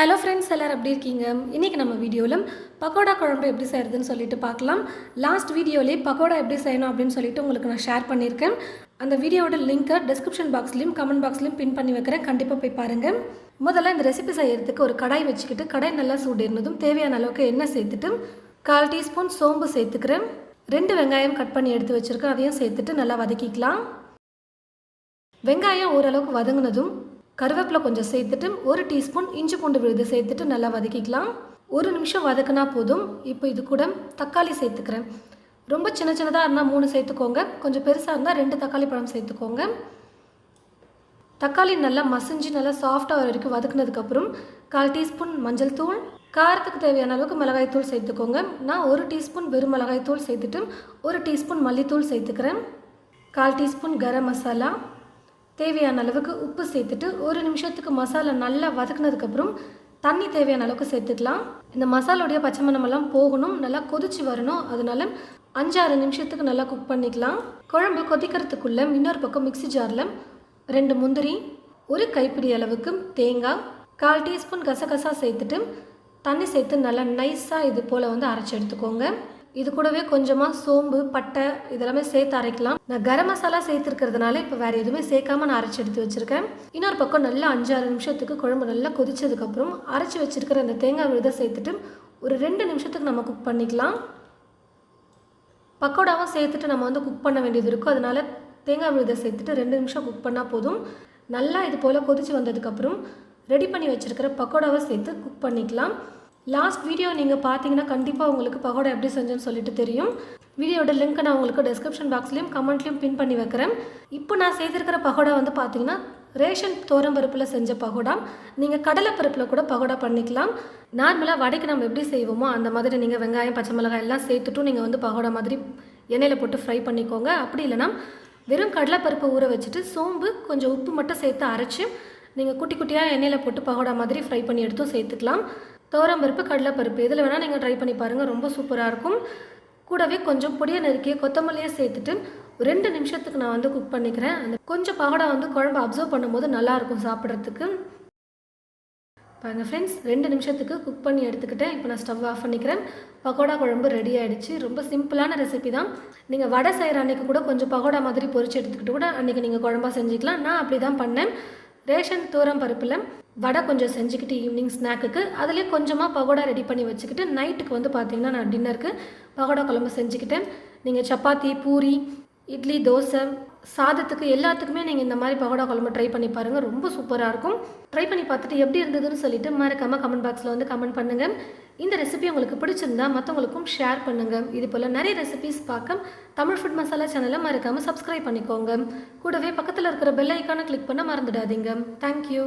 Hello friends எல்லோரும் எப்படி இருக்கீங்க? இன்றைக்கி நம்ம வீடியோவில் பக்கோடா குழம்பு எப்படி செய்கிறதுன்னு சொல்லிட்டு பார்க்கலாம். லாஸ்ட் வீடியோலேயே பக்கோடா எப்படி செய்யணும் அப்படின்னு சொல்லிட்டு உங்களுக்கு நான் ஷேர் பண்ணியிருக்கேன். அந்த வீடியோட லிங்க்கை டிஸ்கிரிப்ஷன் பாக்ஸ்லையும் கமெண்ட் பாக்ஸ்லையும் பின் பண்ணி வைக்கிறேன். கண்டிப்பாக போய் பாருங்கள் முதல்ல இந்த ரெசிபி செய்யறதுக்கு ஒரு கடாய் வச்சுக்கிட்டு கடாய் நல்லா சூடிருந்ததும் தேவையான அளவுக்கு எண்ணெய் சேர்த்துட்டு கால் டீஸ்பூன் சோம்பு சேர்த்துக்கிறேன். ரெண்டு வெங்காயம் கட் பண்ணி எடுத்து வச்சுருக்கேன். அதையும் சேர்த்துட்டு நல்லா வதக்கிக்கலாம். வெங்காயம் ஓரளவுக்கு வதங்கினதும் கருவேப்பிலை கொஞ்சம் சேர்த்துட்டு ஒரு டீஸ்பூன் இஞ்சி பூண்டு விழுது சேர்த்துட்டு நல்லா வதக்கிக்கலாம். ஒரு நிமிஷம் வதக்குனா போதும். இப்போ இது கூட தக்காளி சேர்த்துக்கிறேன். ரொம்ப சின்ன சின்னதாக இருந்தால் மூணு சேர்த்துக்கோங்க. கொஞ்சம் பெருசாக இருந்தால் ரெண்டு தக்காளி பழம் சேர்த்துக்கோங்க. தக்காளி நல்லா மசிஞ்சு நல்லா சாஃப்டாக வரைக்கும் வதக்குனதுக்கப்புறம் கால் டீஸ்பூன் மஞ்சள் தூள். காரத்துக்கு தேவையான அளவுக்கு மிளகாய் தூள் சேர்த்துக்கோங்க. நான் ஒரு டீஸ்பூன் வெறும் மிளகாய் தூள் சேர்த்துட்டு ஒரு டீஸ்பூன் மல்லித்தூள் சேர்த்துக்கிறேன். கால் டீஸ்பூன் கரம் மசாலா. தேவையான அளவுக்கு உப்பு சேர்த்துட்டு ஒரு நிமிஷத்துக்கு மசாலா நல்லா வதக்குனதுக்கப்புறம் தண்ணி தேவையான அளவுக்கு சேர்த்துக்கலாம். இந்த மசாலோடைய பச்சை மணமெல்லாம் போகணும் நல்லா கொதிச்சு வரணும். அதனால அஞ்சாறு நிமிஷத்துக்கு நல்லா குக் பண்ணிக்கலாம். குழம்பு கொதிக்கிறதுக்குள்ள இன்னொரு பக்கம் மிக்ஸி ஜாரில் ரெண்டு முந்திரி ஒரு கைப்பிடி அளவுக்கு தேங்காய் கால் டீஸ்பூன் கசகசா சேர்த்துட்டு தண்ணி சேர்த்து நல்லா நைஸாக இது போல் வந்து அரைச்சி எடுத்துக்கோங்க. இது கூடவே கொஞ்சமாக சோம்பு பட்டை இதெல்லாமே சேர்த்து அரைக்கலாம். நான் கரம் மசாலா சேர்த்துருக்கிறதுனால இப்போ வேறு எதுவுமே சேர்க்காம நான் அரைச்சி எடுத்து வச்சுருக்கேன். இன்னொரு பக்கம் நல்லா அஞ்சாறு நிமிஷத்துக்கு குழம்பு நல்லா கொதிச்சதுக்கப்புறம் அரைச்சி வச்சுருக்கிற அந்த தேங்காய் விழுதை சேர்த்துட்டு ஒரு ரெண்டு நிமிஷத்துக்கு நம்ம குக் பண்ணிக்கலாம். பக்கோடாவும் சேர்த்துட்டு நம்ம வந்து குக் பண்ண வேண்டியது இருக்கும். அதனால் தேங்காய் விழுதை சேர்த்துட்டு ரெண்டு நிமிஷம் குக் பண்ணால் போதும். நல்லா இது போல் கொதிச்சு வந்ததுக்கப்புறம் ரெடி பண்ணி வச்சுருக்கிற பக்கோடாவை சேர்த்து குக் பண்ணிக்கலாம். லாஸ்ட் வீடியோ நீங்கள் பார்த்தீங்கன்னா கண்டிப்பாக உங்களுக்கு பகோடா எப்படி செஞ்சேன்னு சொல்லிட்டு தெரியும். வீடியோட லிங்க்கை நான் உங்களுக்கு டிஸ்கிரிப்ஷன் பாக்ஸ்லேயும் கமெண்ட்லேயும் பின் பண்ணி வைக்கிறேன். இப்போ நான் செய்திருக்கிற பகோடா வந்து பார்த்தீங்கன்னா ரேஷன் தோரம்பருப்பில் செஞ்ச பகோடா. நீங்கள் கடலை பருப்பில் கூட பகோடா பண்ணிக்கலாம். நார்மலாக வடைக்கு நம்ம எப்படி செய்வோமோ அந்த மாதிரி நீங்கள் வெங்காயம் பச்சை மிளகாய் எல்லாம் சேர்த்துட்டும் நீங்கள் வந்து பகோடா மாதிரி எண்ணெயில் போட்டு ஃப்ரை பண்ணிக்கோங்க. அப்படி இல்லைனா வெறும் கடலைப்பருப்பை ஊற வச்சுட்டு சோம்பு கொஞ்சம் உப்பு மட்டும் சேர்த்து அரைச்சி நீங்கள் குட்டி குட்டியாக எண்ணெயில் போட்டு பகோடா மாதிரி ஃப்ரை பண்ணி எடுத்தும் சேர்த்துக்கலாம். துவரம்பருப்பு கடலைப்பருப்பு இதில் வேணால் நீங்கள் ட்ரை பண்ணி பாருங்கள் ரொம்ப சூப்பராக இருக்கும். கூடவே கொஞ்சம் பொடியை நறுக்கிய கொத்தமல்லியை சேர்த்துட்டு ரெண்டு நிமிஷத்துக்கு நான் வந்து குக் பண்ணிக்கிறேன். அந்த கொஞ்சம் பகோடா வந்து குழம்பு அப்சர்வ் பண்ணும்போது நல்லாயிருக்கும் சாப்பிட்றதுக்கு. பாருங்கள் ஃப்ரெண்ட்ஸ் ரெண்டு நிமிஷத்துக்கு குக் பண்ணி எடுத்துக்கிட்டேன். இப்போ நான் ஸ்டவ் ஆஃப் பண்ணிக்கிறேன். பக்கோடா குழம்பு ரெடி ஆகிடுச்சு ரொம்ப சிம்பிளான ரெசிபி தான். நீங்கள் வடை செய்கிற அன்றைக்கி கூட கொஞ்சம் பகோடா மாதிரி பொரிச்சு எடுத்துக்கிட்டு கூட அன்றைக்கி நீங்கள் குழம்பா செஞ்சுக்கலாம். நான் அப்படி தான் பண்ணேன். ரேஷன் தூரம் பருப்பில் வடை கொஞ்சம் செஞ்சுக்கிட்டு ஈவினிங் ஸ்நாக்குக்கு அதுலேயே கொஞ்சமாக பகோடா ரெடி பண்ணி வச்சுக்கிட்டு நைட்டுக்கு வந்து பார்த்திங்கன்னா நான் டின்னருக்கு பகோடா குழம்பு செஞ்சுக்கிட்டேன். நீங்கள் சப்பாத்தி பூரி இட்லி தோசை சாதத்துக்கு எல்லாத்துக்குமே நீங்கள் இந்த மாதிரி பகோடா குழம்பு ட்ரை பண்ணி பாருங்கள் ரொம்ப சூப்பராக இருக்கும். ட்ரை பண்ணி பார்த்துட்டு எப்படி இருந்ததுன்னு சொல்லிட்டு மறக்காமல் கமெண்ட் பாக்ஸில் வந்து கமெண்ட் பண்ணுங்கள் இந்த ரெசிபி உங்களுக்கு பிடிச்சிருந்தா மற்றவங்களுக்கும் ஷேர் பண்ணுங்கள் இது போல் நிறைய ரெசிபிஸ் பார்க்க தமிழ் ஃபுட் மசாலா சேனலை மறக்காமல் சப்ஸ்கிரைப் பண்ணிக்கோங்க. கூடவே பக்கத்தில் இருக்கிற பெல் ஐக்கானை கிளிக் பண்ண மறந்துடாதீங்க. தேங்க்யூ